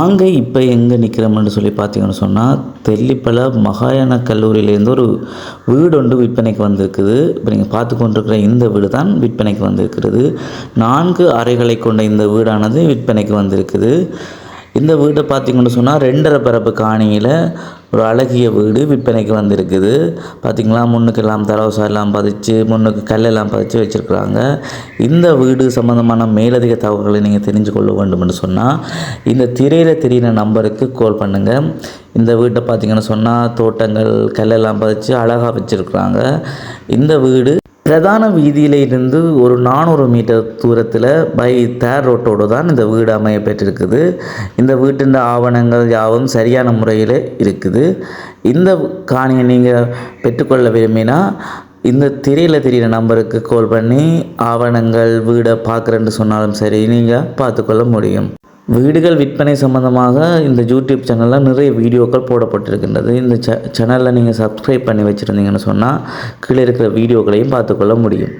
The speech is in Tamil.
நாங்கள் இப்போ எங்கே நிற்கிறோம்னு சொல்லி பார்த்தீங்கன்னு சொன்னால் தெல்லிப்பல மகாயான கல்லூரியிலேருந்து ஒரு வீடு ஒன்று விற்பனைக்கு வந்திருக்குது. இப்போ நீங்கள் பார்த்து கொண்டிருக்கிற இந்த வீடு தான் விற்பனைக்கு வந்திருக்கிறது. நான்கு அறைகளை கொண்ட இந்த வீடானது விற்பனைக்கு வந்திருக்குது. இந்த வீட்டை பார்த்தீங்கன்னு சொன்னால் ரெண்டரை பரப்பு காணியில் ஒரு அழகிய வீடு விற்பனைக்கு வந்திருக்குது. பார்த்திங்களா முன்னுக்கெல்லாம் தலவசம் பதிச்சு முன்னுக்கு கல்லெல்லாம் பதிச்சு வச்சுருக்குறாங்க. இந்த வீடு சம்மந்தமான மேலதிக தகவல்களை நீங்கள் தெரிஞ்சு கொள்ள வேண்டும்னு சொன்னால் இந்த திரையில் தெரியின நம்பருக்கு கால் பண்ணுங்கள் இந்த வீட்டை பார்த்திங்கன்னு சொன்னால் தோட்டங்கள் கல்லெல்லாம் பதிச்சு அழகாக வச்சுருக்குறாங்க. இந்த வீடு பிரதான வீதியிலிருந்து ஒரு நானூறு மீட்டர் தூரத்தில் பை தேர் ரோட்டோடு தான் இந்த வீடு அமையப்பெற்றிருக்குது இந்த வீட்டின் ஆவணங்கள் யாவும் சரியான முறையில் இருக்குது. இந்த காணியை நீங்கள் பெற்றுக்கொள்ள விரும்பினா இந்த திரையில் தெரியிற நம்பருக்கு கால் பண்ணி ஆவணங்கள் வீடை பார்க்குறேன்னு சொன்னாலும் சரி நீங்கள் பார்த்துக்கொள்ள முடியும். வீடுகள் விற்பனை சம்பந்தமாக இந்த யூடியூப் சேனலில் நிறைய வீடியோக்கள் போடப்பட்டிருக்கின்றது. இந்த சே சேனலில் நீங்கள் சப்ஸ்கிரைப் பண்ணி வச்சுருந்தீங்கன்னு சொன்னால் கீழே இருக்கிற வீடியோக்களையும் பார்த்துக்கொள்ள முடியும்.